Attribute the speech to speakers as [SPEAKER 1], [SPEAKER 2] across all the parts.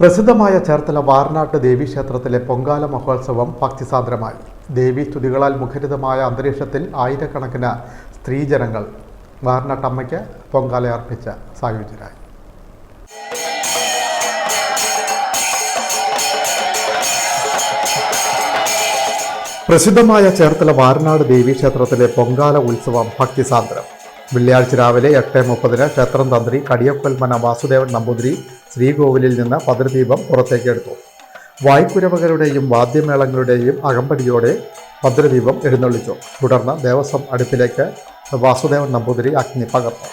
[SPEAKER 1] പ്രസിദ്ധമായ ചേർത്തല വാർനാട്ട് ദേവീക്ഷേത്രത്തിലെ പൊങ്കാല മഹോത്സവം ഭക്തിസാന്ദ്രമായി. ദേവി സ്തുതികളാൽ മുഖരിതമായ അന്തരീക്ഷത്തിൽ ആയിരക്കണക്കിന് സ്ത്രീജനങ്ങൾ വാർനാട്ടമ്മയ്ക്ക് പൊങ്കാല അർപ്പിച്ച സായുജ്യരായി പ്രസിദ്ധമായ ചേർത്തല വാരനാട് ദേവീക്ഷേത്രത്തിലെ പൊങ്കാല ഉത്സവം ഭക്തിസാന്ദ്രം. വെള്ളിയാഴ്ച രാവിലെ എട്ട് മുപ്പതിന് ക്ഷേത്രം തന്ത്രി കടിയക്കൊൽമന വാസുദേവൻ നമ്പൂതിരി ശ്രീകോവിലിൽ നിന്ന് പതിർദീപം പുറത്തേക്കെടുത്തു വായ്പുരവകരുടെയും വാദ്യമേളങ്ങളുടെയും അകമ്പടിയോടെ ഭദ്രദീപം എഴുന്നള്ളിച്ചു. തുടർന്ന് ദേവസ്വം അടുപ്പിലേക്ക് വാസുദേവൻ നമ്പൂതിരി അഗ്നി പകർന്നു.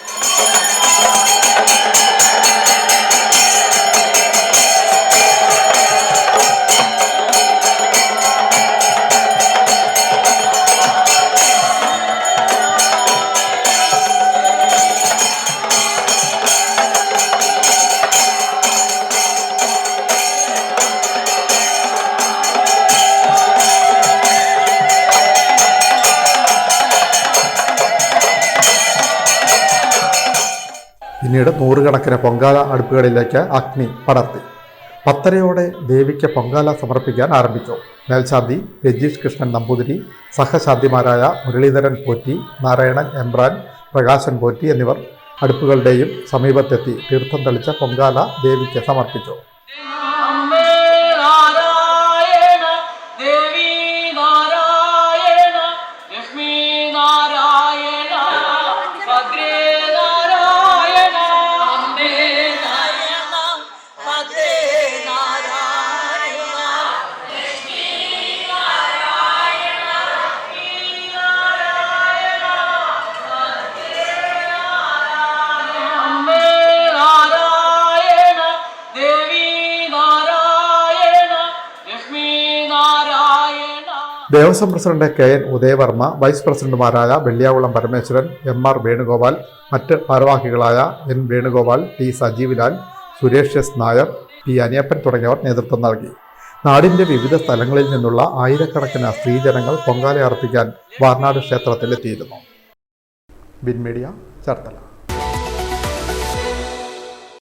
[SPEAKER 1] പിന്നീട് നൂറുകണക്കിന് പൊങ്കാല അടുപ്പുകളിലേക്ക് അഗ്നി പടർത്തി. പത്തരയോടെ ദേവിക്ക് പൊങ്കാല സമർപ്പിക്കാൻ ആരംഭിച്ചു. മേൽശാന്തി രജീഷ് കൃഷ്ണൻ നമ്പൂതിരി സഹശാന്തിമാരായ മുരളീധരൻ പോറ്റി നാരായണൻ എംബ്രാൻ പ്രകാശൻ പോറ്റി എന്നിവർ അടുപ്പുകളുടെയും സമീപത്തെത്തി തീർത്ഥം തെളിച്ച പൊങ്കാല ദേവിക്ക് സമർപ്പിച്ചു. Devaswom president K N Udayavarma vice പ്രസിഡന്റുമാരായ വെള്ളിയാകുളം പരമേശ്വരൻ എം ആർ വേണുഗോപാൽ മറ്റ് ഭാരവാഹികളായ N Venugopal T Sajeevlal Suresh S Nair P Aniyappan തുടങ്ങിയവർ നേതൃത്വം നൽകി. നാടിന്റെ വിവിധ സ്ഥലങ്ങളിൽ നിന്നുള്ള ആയിരക്കണക്കിന് സ്ത്രീജനങ്ങൾ പൊങ്കാല അർപ്പിക്കാൻ വാർനാട് ക്ഷേത്രത്തിലെത്തിയിരുന്നു. Bin media Cherthala.